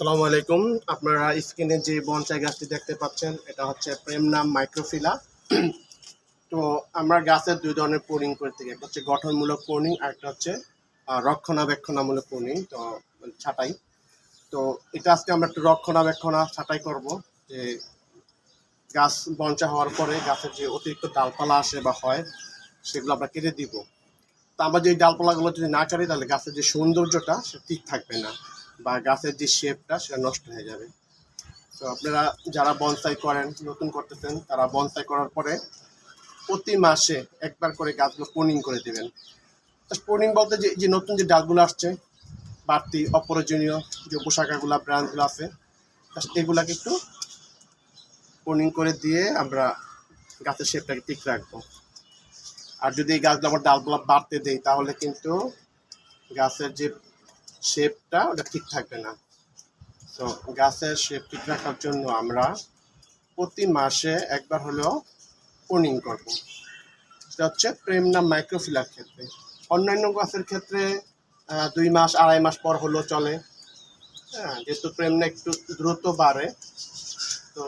আসসালামু আলাইকুম। আপনারা স্ক্রিনে যে বনসাই গাছটি দেখতে পাচ্ছেন, এটা হচ্ছে প্রেম নাম মাইক্রোফিলা। তো আমরা গাছের দুই ধরনের পোর্নিং করে থাকি। একটা হচ্ছে গঠনমূলক পোর্নিং আর একটা হচ্ছে রক্ষণাবেক্ষণামূলক পোর্নিং, তো ছাঁটাই। তো এটা আজকে আমরা একটু রক্ষণাবেক্ষণা, ছাঁটাই করব যে গাছ বঞ্চা হওয়ার পরে গাছের যে অতিরিক্ত ডালপালা আসে বা হয়, সেগুলো আমরা কেটে দিব। তা আমরা যদি ডালপালাগুলো যদি না কাটি, তাহলে গাছের যে সৌন্দর্যটা, সে ঠিক থাকবে না। বা গাছের যে শেপটা সেটা নষ্ট হয়ে যাবে। তো আপনারা যারা বনসাই করেন, নতুন করতেছেন, তারা বনসাই করার পরে প্রতি মাসে একবার করে গাছগুলো পোনিং করে দেবেন। পোনিং বলতে যে যে নতুন যে ডালগুলো আসছে, বাড়তি, অপ্রয়োজনীয় যে পোশাকাগুলো ব্র্যান্ডগুলো আছে এগুলাকে একটু পোনিং করে দিয়ে আমরা গাছের শেপটাকে ঠিক রাখব। আর যদি এই গাছগুলো আমার ডালগুলো বাড়তে দেই, তাহলে কিন্তু গাছের যে শেপটা ওটা ঠিক থাকবে না। তো গাছের শেপ ঠিক রাখার জন্য আমরা প্রতি মাসে একবার হলেও পোনিং করব। সেটা হচ্ছে প্রেমনা মাইক্রোফিলার ক্ষেত্রে। অন্যান্য গাছের ক্ষেত্রে দুই মাস, আড়াই মাস পর হলেও চলে। হ্যাঁ যেহেতু প্রেমনা একটু দ্রুত বাড়ে, তো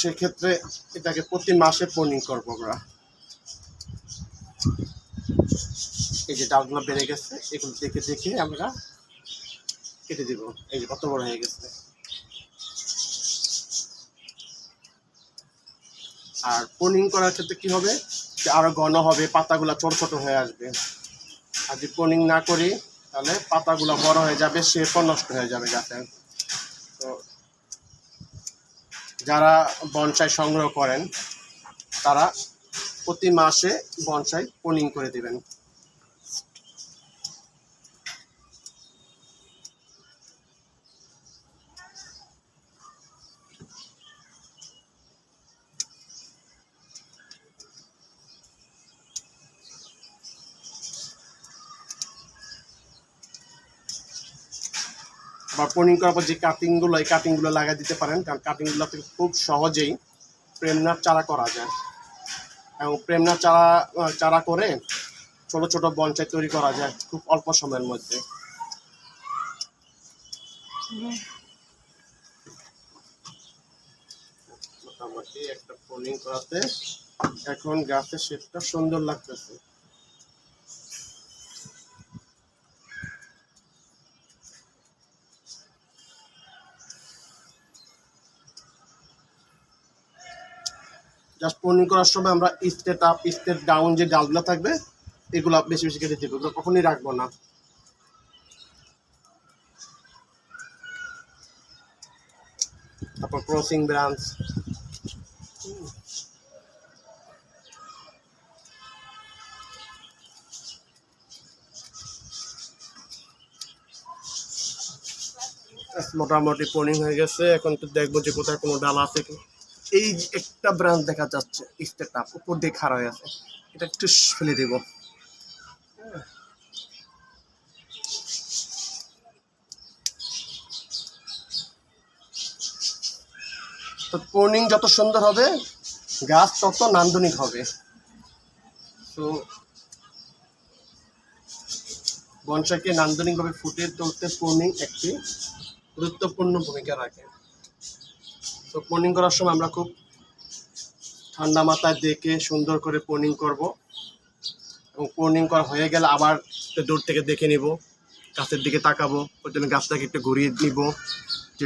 সেক্ষেত্রে এটাকে প্রতি মাসে পোনিং করব আমরা। এই যে ডালগুলো বেড়ে গেছে, এগুলো দেখে দেখে আমরা কেটে দিব। এই যে কত বড় হয়ে গেছে। আর পোনিং করার ক্ষেত্রে কি হবে? আরও ঘন হবে, পাতাগুলো ছোট ছোট হয়ে আসবে। আর যদি পোনিং না করি, তাহলে পাতাগুলো বড় হয়ে যাবে, শেপও নষ্ট হয়ে যাবে গাছের তো যারা বনসাই সংগ্রহ করেন, তারা প্রতি মাসে বনসাই পোনিং করে দিবেন। বা পোনিং করার পর যে কাটিংগুলো এই কাটিংগুলো লাগাই দিতে পারেন, কারণ কাটিংগুলো থেকে খুব সহজেই প্রেমনার চারা করা যায়। এবং প্রেমনার চারা চারা করে ছোট ছোট বনসাই তৈরি করা যায় খুব অল্প সময়ের মধ্যে। মোটামুটি একটা পোনিং করাতে এখন গাছের শেপটা সুন্দর লাগতেছে। জাস্ট পোনিং করার সময় আমরা স্টেট আপ স্টেট ডাউন যে ডালগুলো থাকবে, এগুলো বেশি বেশি কেটে দেবো। কখনই রাখব না। তারপর ক্রসিং ব্রাঞ্চ মোটামুটি পোনিং হয়ে গেছে। এখন তো দেখব যে কোথায় কোনো ডাল আছে কি এই যে একটা ব্রাঞ্চ দেখা যাচ্ছে স্টেট উপর দিয়ে খাড়া হয়ে আছে, এটা একটু ফেলে দেবো। তো পোর্নিং যত সুন্দর হবে, গাছ তত নান্দনিক হবে। তো বনসাইকে নান্দনিকভাবে ফুটিয়ে তুলতে পোর্নিং একটি গুরুত্বপূর্ণ ভূমিকা রাখে। তো পোনিং করার সময় আমরা খুব ঠান্ডা মাথায় দেখে সুন্দর করে পোনিং করব। এবং পোনিং করা হয়ে গেলে আবার দূর থেকে দেখে নিব, গাছের দিকে তাকাবো প্রথমে গাছটাকে একটু ঘুরিয়ে নিব